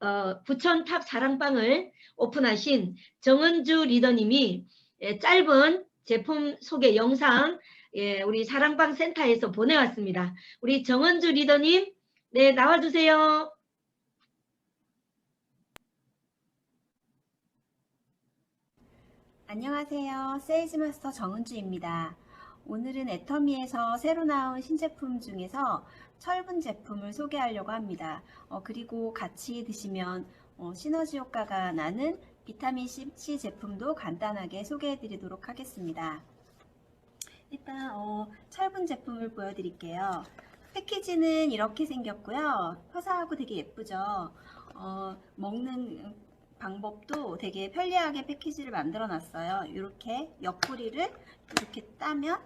어, 부천탑 사랑방을 오픈하신 정은주 리더님이 예, 짧은 제품 소개 영상 예, 우리 사랑방 센터에서 보내왔습니다. 우리 정은주 리더님, 네, 나와주세요. 안녕하세요. 세일즈마스터 정은주입니다. 오늘은 애터미에서 새로 나온 신제품 중에서 철분 제품을 소개하려고 합니다. 어, 그리고 같이 드시면 어, 시너지 효과가 나는 비타민C 제품도 간단하게 소개해 드리도록 하겠습니다. 일단 어, 철분 제품을 보여드릴게요. 패키지는 이렇게 생겼고요. 화사하고 되게 예쁘죠. 어, 먹는 방법도 되게 편리하게 패키지를 만들어 놨어요. 이렇게 옆구리를 이렇게 따면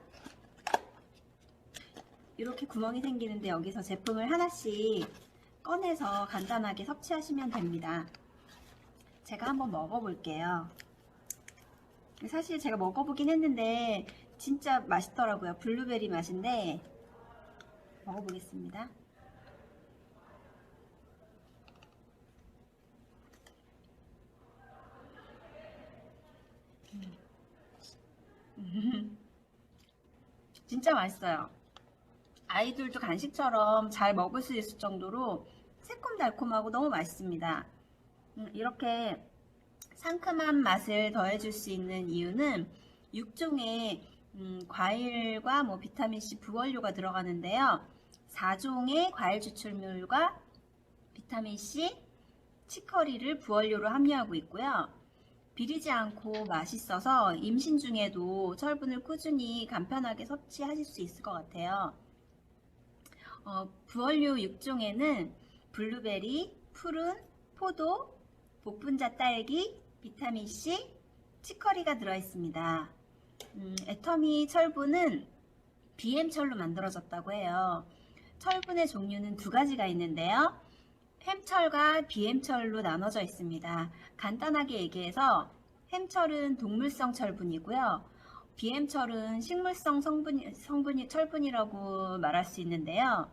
이렇게 구멍이 생기는데 여기서 제품을 하나씩 꺼내서 간단하게 섭취하시면 됩니다. 제가 한번 먹어볼게요. 사실 제가 먹어보긴 했는데 진짜 맛있더라고요. 블루베리 맛인데 먹어보겠습니다. 진짜 맛있어요. 아이들도 간식처럼 잘 먹을 수 있을 정도로 새콤달콤하고 너무 맛있습니다. 음, 이렇게 상큼한 맛을 더해줄 수 있는 이유는 6종의 음, 과일과 뭐 비타민C 부원료가 들어가는데요. 4종의 과일 추출물과 비타민C, 치커리를 부원료로 함유하고 있고요. 비리지 않고 맛있어서 임신 중에도 철분을 꾸준히 간편하게 섭취하실 수 있을 것 같아요. 어, 부원료 6종에는 블루베리, 푸른, 포도, 복분자 딸기, 비타민C, 치커리가 들어있습니다. 음, 애터미 철분은 BM철로 만들어졌다고 해요. 철분의 종류는 두 가지가 있는데요. 햄철과 BM철로 나눠져 있습니다. 간단하게 얘기해서 햄철은 동물성 철분이고요. BM철은 식물성 성분, 성분이 철분이라고 말할 수 있는데요.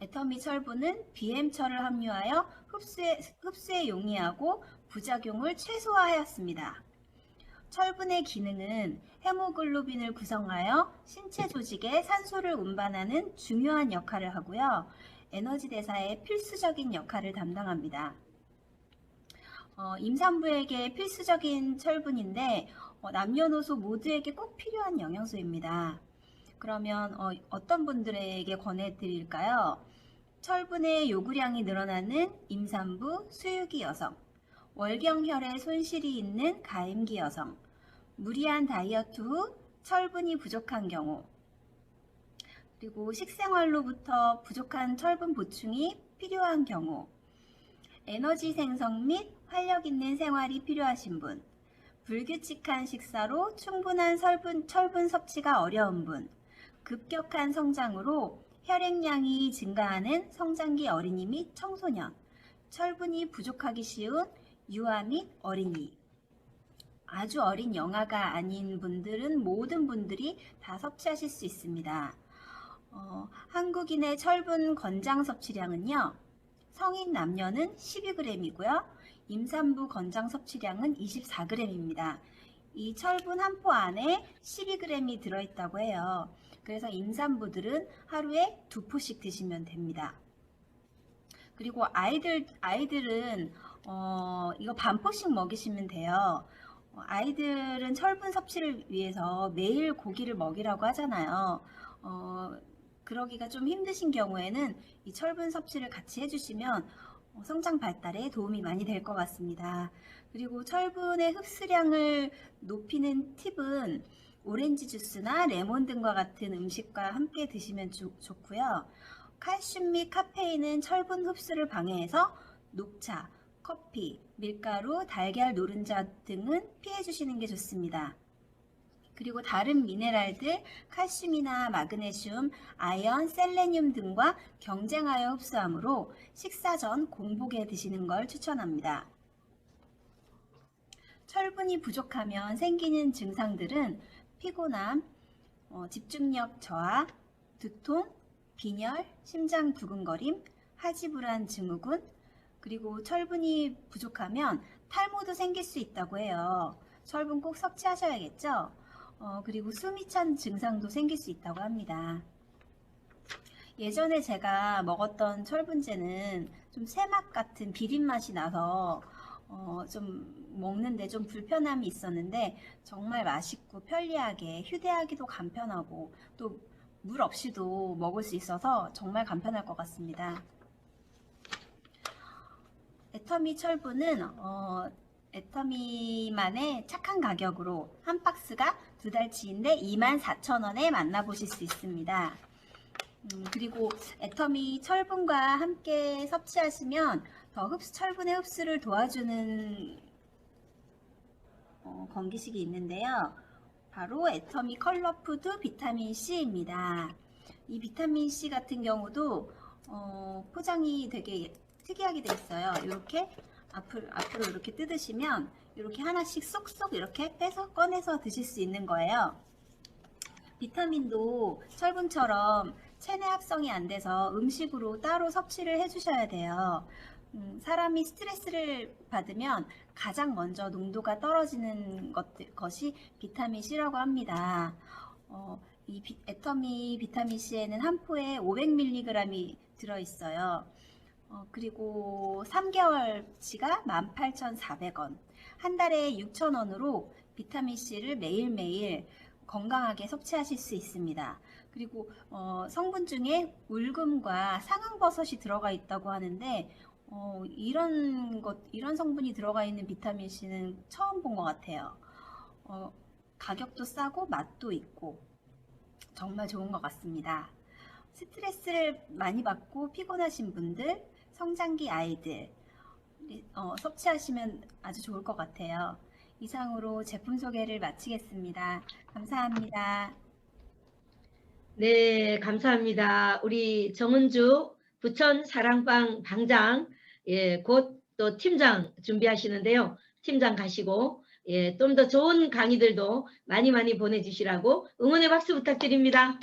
애터미 철분은 BM철을 함유하여 흡수에, 흡수에 용이하고 부작용을 최소화하였습니다. 철분의 기능은 헤모글로빈을 구성하여 신체 조직에 산소를 운반하는 중요한 역할을 하고요. 에너지 대사에 필수적인 역할을 담당합니다. 어, 임산부에게 필수적인 철분인데 어, 남녀노소 모두에게 꼭 필요한 영양소입니다. 그러면 어, 떤 분들에게 권해드릴까요? 철분의 요구량이 늘어나는 임산부, 수유기 여성, 월경혈에 손실이 있는 가임기 여성, 무리한 다이어트 후 철분이 부족한 경우, 그리고 식생활로부터 부족한 철분 보충이 필요한 경우, 에너지 생성 및 활력 있는 생활이 필요하신 분, 불규칙한 식사로 충분한 철분, 철분 섭취가 어려운 분, 급격한 성장으로 혈액량이 증가하는 성장기 어린이 및 청소년, 철분이 부족하기 쉬운 유아 및 어린이, 아주 어린 영아가 아닌 분들은 모든 분들이 다 섭취하실 수 있습니다. 어, 한국인의 철분 권장 섭취량은요. 성인 남녀는 12g이고요. 임산부 권장 섭취량은 24g입니다. 이 철분 한 포 안에 12g이 들어있다고 해요. 그래서 임산부들은 하루에 두 포씩 드시면 됩니다. 그리고 아이들, 아이들은, 어, 이거 반 포씩 먹이시면 돼요. 어, 아이들은 철분 섭취를 위해서 매일 고기를 먹이라고 하잖아요. 어, 그러기가 좀 힘드신 경우에는 이 철분 섭취를 같이 해주시면 어, 성장 발달에 도움이 많이 될 것 같습니다. 그리고 철분의 흡수량을 높이는 팁은 오렌지 주스나 레몬 등과 같은 음식과 함께 드시면 조, 좋고요. 칼슘 및 카페인은 철분 흡수를 방해해서 녹차, 커피, 밀가루, 달걀, 노른자 등은 피해 주시는 게 좋습니다. 그리고 다른 미네랄들, 칼슘이나 마그네슘, 아연, 셀레늄 등과 경쟁하여 흡수하므로 식사 전 공복에 드시는 걸 추천합니다. 철분이 부족하면 생기는 증상들은 피곤함, 어, 집중력 저하, 두통, 빈혈, 심장 두근거림, 하지불안 증후군, 그리고 철분이 부족하면 탈모도 생길 수 있다고 해요. 철분 꼭 섭취하셔야겠죠? 어, 그리고 숨이 찬 증상도 생길 수 있다고 합니다. 예전에 제가 먹었던 철분제는 좀 새맛 같은 비린 맛이 나서 어, 좀 먹는데 좀 불편함이 있었는데 정말 맛있고 편리하게 휴대하기도 간편하고 또 물 없이도 먹을 수 있어서 정말 간편할 것 같습니다. 애터미 철분은 어, 애터미만의 착한 가격으로 한 박스가 두 달치인데 24,000원에 만나보실 수 있습니다. 음, 그리고 애터미 철분과 함께 섭취하시면 더 흡수, 철분의 흡수를 도와주는 어, 건기식이 있는데요. 바로 애터미 컬러푸드 비타민 C입니다. 이 비타민 C 같은 경우도 어, 포장이 되게 특이하게 돼 있어요. 이렇게 앞으로, 앞으로 이렇게 뜯으시면 이렇게 하나씩 쏙쏙 이렇게 빼서 꺼내서 드실 수 있는 거예요. 비타민도 철분처럼 체내 합성이 안 돼서 음식으로 따로 섭취를 해주셔야 돼요. 음, 사람이 스트레스를 받으면 가장 먼저 농도가 떨어지는 것들, 것이 비타민 C라고 합니다. 어, 이 비- 애터미 비타민 C에는 한 포에 500mg이 들어있어요. 어, 그리고 3개월치가 18,400원. 한 달에 6,000원으로 비타민 C를 매일매일 건강하게 섭취하실 수 있습니다. 그리고 어, 성분 중에 울금과 상황버섯이 들어가 있다고 하는데 어, 이런 것, 이런 성분이 들어가 있는 비타민 C는 처음 본 것 같아요. 어, 가격도 싸고 맛도 있고 정말 좋은 것 같습니다. 스트레스를 많이 받고 피곤하신 분들, 성장기 아이들 어, 섭취하시면 아주 좋을 것 같아요. 이상으로 제품 소개를 마치겠습니다. 감사합니다. 네, 감사합니다. 우리 정은주 부천 사랑방 방장, 예, 곧 또 팀장 준비하시는데요. 팀장 가시고, 예, 좀 더 좋은 강의들도 많이 많이 보내주시라고 응원의 박수 부탁드립니다.